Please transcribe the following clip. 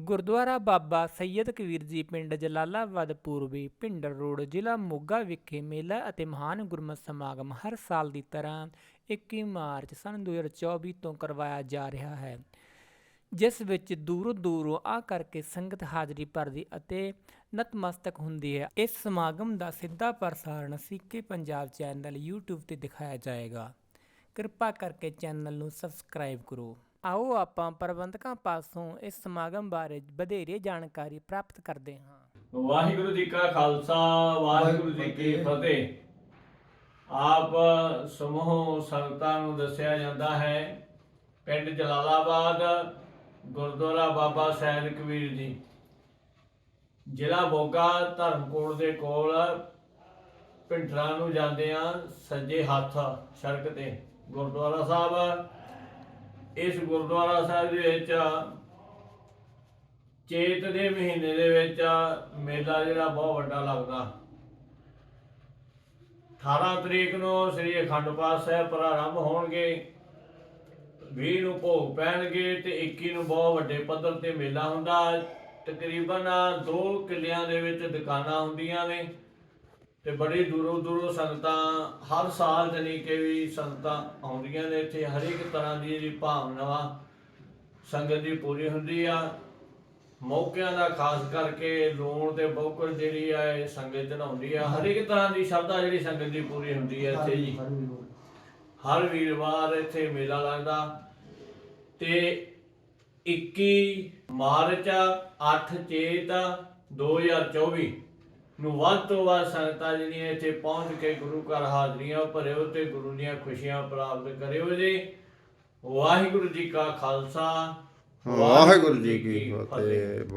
ਗੁਰਦੁਆਰਾ ਬਾਬਾ ਸੈਯਦ ਕਬੀਰ ਜੀ ਪਿੰਡ ਜਲਾਲਾਬਾਦ ਪੂਰਬੀ ਭਿੰਡਰ ਰੋਡ ਜ਼ਿਲ੍ਹਾ ਮੋਗਾ ਵਿਖੇ ਮੇਲਾ ਅਤੇ ਮਹਾਨ ਗੁਰਮਤਿ ਸਮਾਗਮ ਹਰ ਸਾਲ ਦੀ ਤਰ੍ਹਾਂ 21 ਮਾਰਚ ਸਨ 2024 ਤੋਂ ਕਰਵਾਇਆ ਜਾ ਰਿਹਾ ਹੈ, ਜਿਸ ਵਿੱਚ ਦੂਰੋਂ ਦੂਰੋਂ ਆ ਕਰਕੇ ਸੰਗਤ ਹਾਜ਼ਰੀ ਭਰਦੀ ਅਤੇ ਨਤਮਸਤਕ ਹੁੰਦੀ ਹੈ। ਇਸ ਸਮਾਗਮ ਦਾ ਸਿੱਧਾ ਪ੍ਰਸਾਰਣ ਸੀਕੇ ਪੰਜਾਬ ਚੈਨਲ YouTube ਤੇ ਦਿਖਾਇਆ ਜਾਏਗਾ। ਕਿਰਪਾ ਕਰਕੇ ਚੈਨਲ ਨੂੰ ਸਬਸਕ੍ਰਾਈਬ ਕਰੋ। ਆਓ ਆਪਾਂ ਪ੍ਰਬੰਧਕਾਂ ਪਾਸੋਂ ਇਸ ਸਮਾਗਮ ਬਾਰੇ ਵਧੇਰੇ ਜਾਣਕਾਰੀ ਪ੍ਰਾਪਤ ਕਰਦੇ ਹਾਂ। ਵਾਹਿਗੁਰੂ ਜੀ ਕਾ ਖਾਲਸਾ ਵਾਹਿਗੁਰੂ ਜੀ ਕੀ ਫਤਿਹ। ਆਪ ਸਮੂਹ ਸੰਗਤਾਂ ਨੂੰ ਦੱਸਿਆ ਜਾਂਦਾ ਹੈ ਪਿੰਡ ਜਲਾਲਾਬਾਦ ਗੁਰਦੁਆਰਾ ਬਾਬਾ ਸੈਦ ਕਬੀਰ ਜੀ। ਜ਼ਿਲ੍ਹਾ ਮੋਗਾ ਧਰਮਕੋਟ ਦੇ ਕੋਲ ਪਿੰਡਰਾਂ ਨੂੰ ਜਾਂਦੇ ਆ ਸੱਜੇ ਹੱਥ ਸੜਕ ਤੇ। ਗੁਰਦੁਆਰਾ ਸਾਹਿਬ, ਇਸ ਗੁਰਦੁਆਰਾ ਸਾਹਿਬ ਦੇ ਵਿੱਚ ਚੇਤ ਦੇ ਮਹੀਨੇ ਦੇ ਵਿੱਚ ਮੇਲਾ ਜਿਹੜਾ ਬਹੁਤ ਵੱਡਾ ਲੱਗਦਾ। 18 ਤਰੀਕ ਨੂੰ ਸ੍ਰੀ ਅਖੰਡ ਪਾਠ ਸਾਹਿਬ ਪ੍ਰਾਰੰਭ ਹੋਣਗੇ 20 ਨੂੰ ਭੋਗ ਪੈਣਗੇ ਤੇ 21 ਨੂੰ ਬਹੁਤ ਵੱਡੇ ਪੱਧਰ ਤੇ ਮੇਲਾ ਹੁੰਦਾ। ਤਕਰੀਬਨ ਦੋ ਕਿੱਲਿਆਂ ਦੇ ਵਿੱਚ ਦੁਕਾਨਾਂ ਹੁੰਦੀਆਂ ਨੇ। ਤੇ ਬੜੀ ਦੂਰੋਂ ਦੂਰੋਂ ਸੰਗਤਾਂ ਹਰ ਸਾਲ ਜਾਣੀ ਕਿ ਵੀ ਸੰਗਤਾਂ ਆਉਂਦੀਆਂ ਨੇ ਇੱਥੇ ਹਰ ਇੱਕ ਤਰ੍ਹਾਂ ਦੀ ਜਿਹੜੀ ਭਾਵਨਾਵਾ ਸੰਗਤ ਦੀ ਪੂਰੀ ਹੁੰਦੀ ਆ। ਮੌਕਿਆਂ ਦਾ ਖਾਸ ਕਰਕੇ ਲੋਣ ਤੇ ਬੌਕਰ ਜਿਹੜੀ ਆ ਇਹ ਸੰਗਤ ਚੜਾਉਂਦੀ ਆ। ਹਰ ਇੱਕ ਤਰ੍ਹਾਂ ਦੀ ਸ਼ਰਧਾ ਜਿਹੜੀ ਸੰਗਤ ਦੀ ਪੂਰੀ ਹੁੰਦੀ ਹੈ ਇੱਥੇ ਜੀ। ਹਰ ਵੀਰਵਾਰ ਇੱਥੇ ਮੇਲਾ ਲੱਗਦਾ। ਤੇ 21 ਮਾਰਚ 8 ਚੇਤ 2024 ਨੂੰ ਵੱਧ ਤੋਂ ਵੱਧ ਸੰਗਤਾਂ ਜਿਹੜੀਆਂ ਇੱਥੇ ਪਹੁੰਚ ਕੇ ਗੁਰੂ ਘਰ ਹਾਜ਼ਰੀਆਂ ਭਰਿਓ ਤੇ ਗੁਰੂ ਦੀਆਂ ਖੁਸ਼ੀਆਂ ਪ੍ਰਾਪਤ ਕਰਿਓ ਜੀ। ਵਾਹਿਗੁਰੂ ਜੀ ਕਾ ਖਾਲਸਾ। ਵਾਹਿਗੁਰੂ ਜੀ ਕੀ ਫਤਿਹ।